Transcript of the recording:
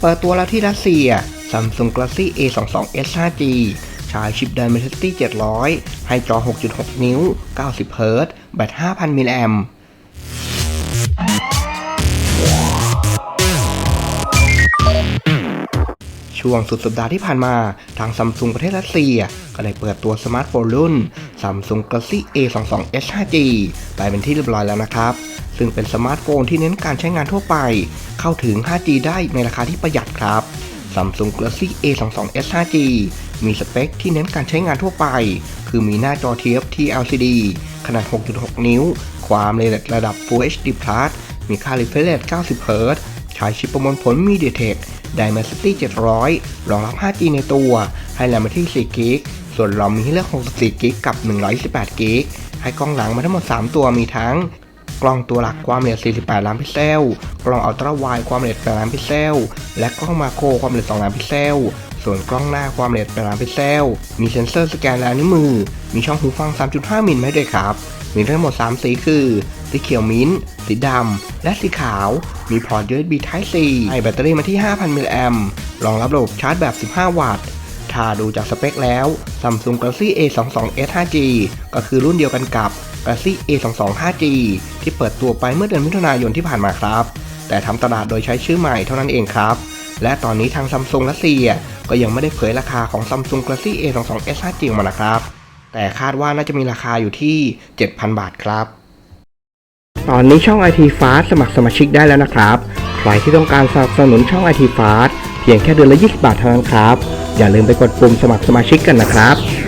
เปิดตัวแล้วที่รัสเซีย Samsung Galaxy A22s 5G ใช้ชิป Dimensity 700 ให้จอ 6.6 นิ้ว 90เฮิรต์แบต 5,000 มิลลิแอมช่วงสุดสัปดาห์ที่ผ่านมา ทางซัมซุงประเทศรัสเซีย ก็ได้เปิดตัวสมาร์ทโฟนรุ่น Samsung Galaxy A22s 5G ไปเป็นที่เรียบร้อยแล้วนะครับ ซึ่งเป็นสมาร์ทโฟนที่เน้นการใช้งานทั่วไป เข้าถึง 5G ได้ในราคาที่ประหยัดครับ Samsung Galaxy A22s 5G มีสเปคที่เน้นการใช้งานทั่วไป คือมีหน้าจอ TFT LCD ขนาด 6.6 นิ้ว ความเร็วระดับ Full HD Plus มีค่า refresh rate 90เฮิรตซ์ใช้ชิปประมวลผล MediaTek Dimensity 700 รองรับ 5G ในตัว ให้แรมมาที่ 4 กิก ส่วนรอมมีให้เลือก 64 กิก กับ 128 กิก ให้กล้องหลังมาทั้งหมด 3 ตัวมีทั้ง กล้องตัวหลักความละเอียด 48 ล้านพิกเซล กล้องอัลตร้าไวด์ความละเอียด 8 ล้านพิกเซล และกล้องมาโครความละเอียด 2 ล้านพิกเซล ส่วนกล้องหน้าความละเอียด 8 ล้านพิกเซล มีเซ็นเซอร์สแกนลายนิ้วมือ มีช่องหูฟัง 3.5 มิลให้ด้วยครับ มีทั้งหมด 3 สีคือ สีเขียวมิ้นท์สีดำ และสีขาว มีพอร์ต USB Type C ให้แบตเตอรี่มาที่ 5,000 มิลลิแอมป์ รองรับระบบชาร์จแบบ 15 วัตต์ถ้าดูจากสเปคแล้ว Samsung Galaxy A22s 5G ก็คือรุ่นเดียวกันกับ Galaxy A22 5G ที่เปิดตัวไปเมื่อเดือนมิถุนายนที่ผ่านมาครับ แต่ทำตลาดโดยใช้ชื่อใหม่เท่านั้นเองครับ และตอนนี้ทาง Samsung รัสเซีย ก็ยังไม่ได้เผยราคาของ Samsung Galaxy A22s 5G ออกมานะครับ แต่คาดว่าน่าจะมีราคาอยู่ที่ 7,000 บาทครับ ตอนนี้ช่อง IT Fast สมัครสมาชิกได้แล้วนะครับ ใครที่ต้องการสนับสนุนช่อง IT Fast เพียงแค่เดือนละ 20 บาทเท่านั้นครับ อย่าลืมไปกดปุ่มสมัครสมาชิกกันนะครับ